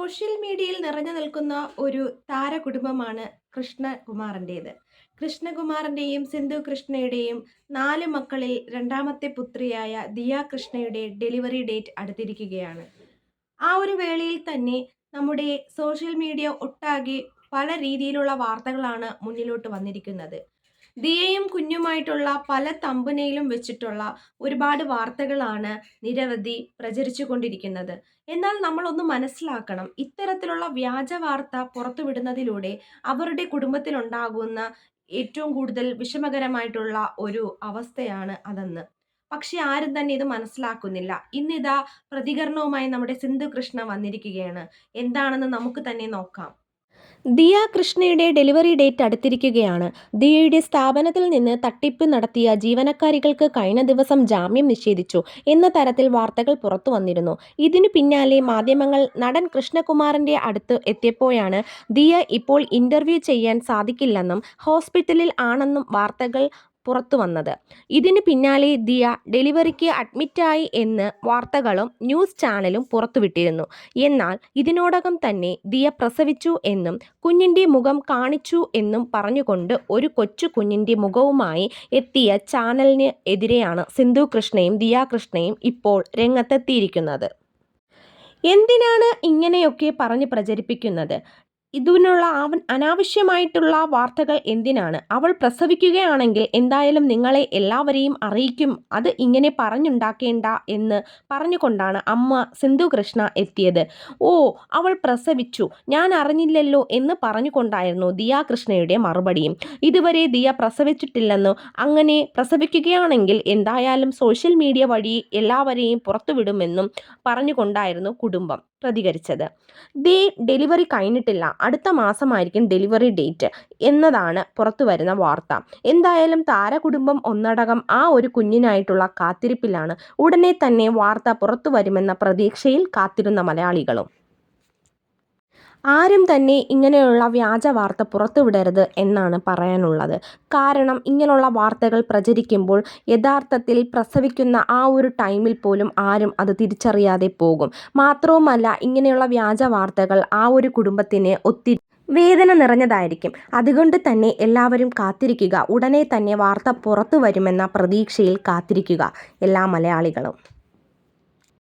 Social മീഡിയയിൽ നിറഞ്ഞു നിൽക്കുന്ന ഒരു താരകുടുംബമാണ് കൃഷ്ണകുമാറിന്റേത്. കൃഷ്ണകുമാറിന്റെയും സിന്ധു കൃഷ്ണയുടെയും നാല് മക്കളിൽ രണ്ടാമത്തെ പുത്രിയായ ദിയ കൃഷ്ണയുടെ ഡെലിവറി ഡേറ്റ് അടുത്തിരിക്കുകയാണ്. ആ ഒരു വേളയിൽ തന്നെ നമ്മുടെ സോഷ്യൽ മീഡിയ ഒട്ടാകെ പല രീതിയിലുള്ള വാർത്തകളാണ് മുന്നിലോട്ട് വന്നിരിക്കുന്നത്. ദിയയും കുഞ്ഞുമായിട്ടുള്ള പല തമ്പുനയിലും വെച്ചിട്ടുള്ള ഒരുപാട് വാർത്തകളാണ് നിരവധി പ്രചരിച്ചു കൊണ്ടിരിക്കുന്നത്. എന്നാൽ നമ്മളൊന്ന് മനസ്സിലാക്കണം ഇത്തരത്തിലുള്ള വ്യാജ വാർത്ത പുറത്തുവിടുന്നതിലൂടെ അവരുടെ കുടുംബത്തിലുണ്ടാകുന്ന ഏറ്റവും കൂടുതൽ വിഷമകരമായിട്ടുള്ള ഒരു അവസ്ഥയാണ് അതെന്ന്. പക്ഷെ ആരും തന്നെ ഇത് മനസ്സിലാക്കുന്നില്ല. ഇന്നിതാ പ്രതികരണവുമായി നമ്മുടെ സിന്ധു കൃഷ്ണ വന്നിരിക്കുകയാണ്. എന്താണെന്ന് നമുക്ക് തന്നെ നോക്കാം. ദിയ കൃഷ്ണയുടെ ഡെലിവറി ഡേറ്റ് അടുത്തിരിക്കുകയാണ്. ദിയയുടെ സ്ഥാപനത്തിൽ നിന്ന് തട്ടിപ്പ് നടത്തിയ ജീവനക്കാരികൾക്ക് കഴിഞ്ഞ ദിവസം ജാമ്യം നിഷേധിച്ചു എന്ന തരത്തിൽ വാർത്തകൾ പുറത്തു വന്നിരുന്നു. ഇതിനു പിന്നാലെ മാധ്യമങ്ങൾ നടൻ കൃഷ്ണകുമാറിന്റെ അടുത്ത് എത്തിയപ്പോഴാണ് ദിയ ഇപ്പോൾ ഇന്റർവ്യൂ ചെയ്യാൻ സാധിക്കില്ലെന്നും ഹോസ്പിറ്റലിൽ ആണെന്നും വാർത്തകൾ പുറത്തു വന്നത്. ഇതിന് പിന്നാലെ ദിയ ഡെലിവറിക്ക് അഡ്മിറ്റായി എന്ന് വാർത്തകളും ന്യൂസ് ചാനലും പുറത്തുവിട്ടിരുന്നു. എന്നാൽ ഇതിനോടകം തന്നെ ദിയ പ്രസവിച്ചു എന്നും കുഞ്ഞിന്റെ മുഖം കാണിച്ചു എന്നും പറഞ്ഞുകൊണ്ട് ഒരു കൊച്ചു കുഞ്ഞിന്റെ മുഖവുമായി എത്തിയ ചാനലിന് എതിരെയാണ് സിന്ധു കൃഷ്ണയും ദിയ കൃഷ്ണയും ഇപ്പോൾ രംഗത്തെത്തിയിരിക്കുന്നത്. എന്തിനാണ് ഇങ്ങനെയൊക്കെ പറഞ്ഞ് പ്രചരിപ്പിക്കുന്നത്? ഇതിനുള്ള അനാവശ്യമായിട്ടുള്ള വാർത്തകൾ എന്തിനാണ്? അവൾ പ്രസവിക്കുകയാണെങ്കിൽ എന്തായാലും നിങ്ങളെ എല്ലാവരെയും അറിയിക്കും. അത് ഇങ്ങനെ പറഞ്ഞുണ്ടാക്കേണ്ട എന്ന് പറഞ്ഞുകൊണ്ടാണ് അമ്മ സിന്ധു കൃഷ്ണ എത്തിയത്. ഓ അവൾ പ്രസവിച്ചു. ഞാൻ അറിഞ്ഞില്ലല്ലോ എന്ന് പറഞ്ഞുകൊണ്ടായിരുന്നു ദിയ കൃഷ്ണയുടെ മറുപടിയും. ഇതുവരെ ദിയ പ്രസവിച്ചിട്ടില്ലെന്നോ അങ്ങനെ പ്രസവിക്കുകയാണെങ്കിൽ എന്തായാലും സോഷ്യൽ മീഡിയ വഴി എല്ലാവരെയും പുറത്തുവിടുമെന്നും പറഞ്ഞുകൊണ്ടായിരുന്നു കുടുംബം. പ്രതികരിച്ചത്. ദേ ഡെലിവറി കഴിഞ്ഞിട്ടില്ല. അടുത്ത മാസമായിരിക്കും ഡെലിവറി ഡേറ്റ് എന്നതാണ് പുറത്തു വരുന്ന വാർത്ത. എന്തായാലും താരകുടുംബം ഒന്നടകം ആ ഒരു കുഞ്ഞിനായിട്ടുള്ള കാത്തിരിപ്പിലാണ് ഉടനെ തന്നെ വാർത്ത പുറത്തു വരുമെന്ന പ്രതീക്ഷയിൽ കാത്തിരുന്ന മലയാളികളും. ആരും തന്നെ ഇങ്ങനെയുള്ള വ്യാജ വാർത്ത പുറത്തുവിടരുത് എന്നാണ് പറയാനുള്ളത്. കാരണം ഇങ്ങനെയുള്ള വാർത്തകൾ പ്രചരിക്കുമ്പോൾ യഥാർത്ഥത്തിൽ പ്രസവിക്കുന്ന ആ ഒരു ടൈമിൽ പോലും ആരും അത് തിരിച്ചറിയാതെ പോകും. മാത്രവുമല്ല ഇങ്ങനെയുള്ള വ്യാജ വാർത്തകൾ ആ ഒരു കുടുംബത്തിന് ഒത്തിരി വേദന നിറഞ്ഞതായിരിക്കും. അതുകൊണ്ട് തന്നെ എല്ലാവരും കാത്തിരിക്കുക. ഉടനെ തന്നെ വാർത്ത പുറത്തു വരുമെന്ന പ്രതീക്ഷയിൽ കാത്തിരിക്കുക. എല്ലാ മലയാളികളും.